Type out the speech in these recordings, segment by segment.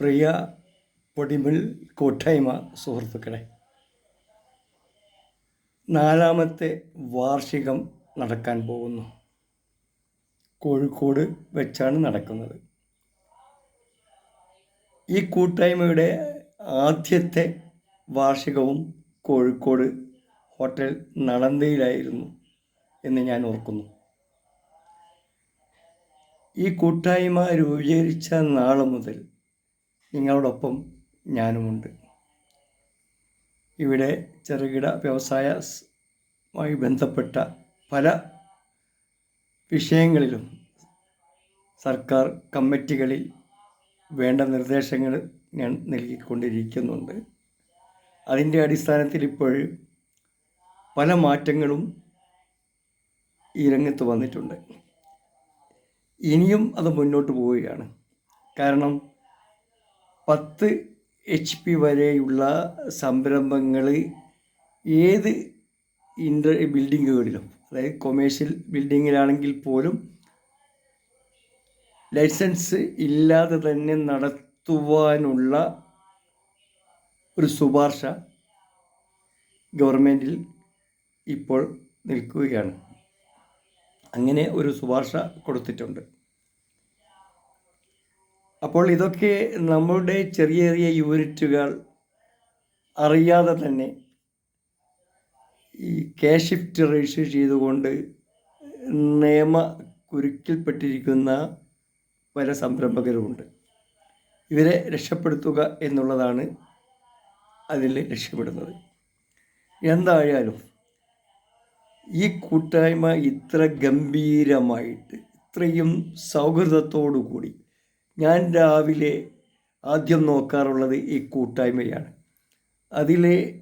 പ്രിയ പൊടിമിൽ കൂട്ടായ്മ സുഹൃത്തുക്കളെ. നാലാമത്തെ വാർഷികം നടക്കാൻ പോകുന്നു. കോഴിക്കോട് വെച്ചാണ് നടക്കുന്നത്. ഈ കൂട്ടായ്മയുടെ ആദ്യത്തെ വാർഷികവും കോഴിക്കോട് ഹോട്ടൽ നളന്തയിലായിരുന്നു എന്ന് ഞാൻ ഓർക്കുന്നു. ഈ കൂട്ടായ്മ രൂപീകരിച്ച നാൾ മുതൽ നിങ്ങളോടൊപ്പം ഞാനുമുണ്ട്. ഇവിടെ ചെറുകിട വ്യവസായമായി ബന്ധപ്പെട്ട പല വിഷയങ്ങളിലും സർക്കാർ കമ്മിറ്റികളിൽ വേണ്ട നിർദ്ദേശങ്ങൾ ഞാൻ നൽകിക്കൊണ്ടിരിക്കുന്നുണ്ട്. അതിന്റെ അടിസ്ഥാനത്തിൽ ഇപ്പോൾ പല മാറ്റങ്ങളും ഈ രംഗത്ത് വന്നിട്ടുണ്ട്. ഇനിയും അത് മുന്നോട്ട് പോവുകയാണ്. കാരണം പത്ത് എച്ച് പി വരെയുള്ള സംരംഭങ്ങൾ ഏത് ഇൻഡ ബിൽഡിങ്ങുകളിലും അതായത് കൊമേഴ്ഷ്യൽ ബിൽഡിങ്ങിലാണെങ്കിൽ പോലും ലൈസൻസ് ഇല്ലാതെ തന്നെ നടത്തുവാനുള്ള ഒരു ശുപാർശ ഗവൺമെന്റിൽ ഇപ്പോൾ നിൽക്കുകയാണ്. അങ്ങനെ ഒരു ശുപാർശ കൊടുത്തിട്ടുണ്ട്. അപ്പോൾ ഇതൊക്കെ നമ്മളുടെ ചെറിയ ചെറിയ യൂണിറ്റുകൾ അറിയാതെ തന്നെ ഈ ക്യാഷ് ഷിഫ്റ്റ് രജിസ്റ്റർ ചെയ്തുകൊണ്ട് നിയമ കുരുക്കിൽപ്പെട്ടിരിക്കുന്ന പല സംരംഭകരുമുണ്ട്. ഇവരെ രക്ഷപ്പെടുത്തുക എന്നുള്ളതാണ് അതിൽ രക്ഷപ്പെടുന്നത് എന്തായാലും ഈ കൂട്ടായ്മ ഇത്ര ഗംഭീരമായിട്ട് ഇത്രയും സൗഹൃദത്തോടു കൂടി ഞാൻ രാവിലെ ആദ്യം നോക്കാറുള്ളത് ഈ കൂട്ടായ്മയാണ്. അതിലെ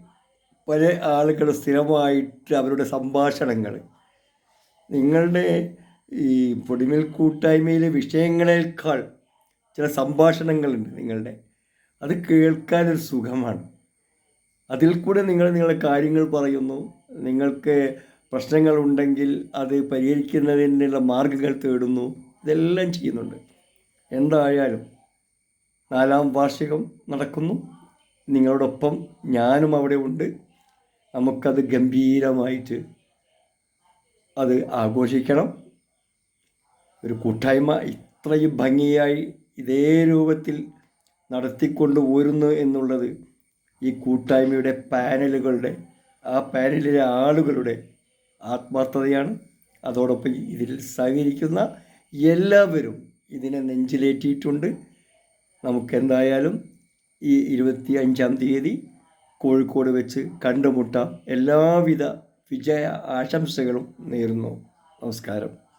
പല ആളുകൾ സ്ഥിരമായിട്ട് അവരുടെ സംഭാഷണങ്ങൾ നിങ്ങളുടെ ഈ പൊടിമിൽ കൂട്ടായ്മയിലെ വിഷയങ്ങളേക്കാൾ ചില സംഭാഷണങ്ങളുണ്ട് നിങ്ങളുടെ. അത് കേൾക്കാനൊരു സുഖമാണ്. അതിൽ കൂടെ നിങ്ങൾ നിങ്ങളുടെ കാര്യങ്ങൾ പറയുന്നു. നിങ്ങൾക്ക് പ്രശ്നങ്ങളുണ്ടെങ്കിൽ അത് പരിഹരിക്കുന്നതിനുള്ള മാർഗങ്ങൾ തേടുന്നു. ഇതെല്ലാം ചെയ്യുന്നുണ്ട്. എന്തായാലും നാലാം വാർഷികം നടക്കുന്നു. നിങ്ങളോടൊപ്പം ഞാനും അവിടെ ഉണ്ട്. നമുക്കത് ഗംഭീരമായിട്ട് അത് ആഘോഷിക്കണം. ഒരു കൂട്ടായ്മ ഇത്രയും ഭംഗിയായി ഇതേ രൂപത്തിൽ നടത്തിക്കൊണ്ട് പോരുന്നു എന്നുള്ളത് ഈ കൂട്ടായ്മയുടെ പാനലുകളുടെ ആ പാനലിലെ ആളുകളുടെ ആത്മാർത്ഥതയാണ്. അതോടൊപ്പം ഇതിൽ സഹകരിക്കുന്ന എല്ലാവരും ഇതിനെ നെഞ്ചിലേറ്റിയിട്ടുണ്ട്. നമുക്കെന്തായാലും ഈ ഇരുപത്തി അഞ്ചാം തീയതി കോഴിക്കോട് വെച്ച് കണ്ടുമുട്ടാം. എല്ലാവിധ വിജയ ആശംസകളും നേരുന്നു. നമസ്കാരം.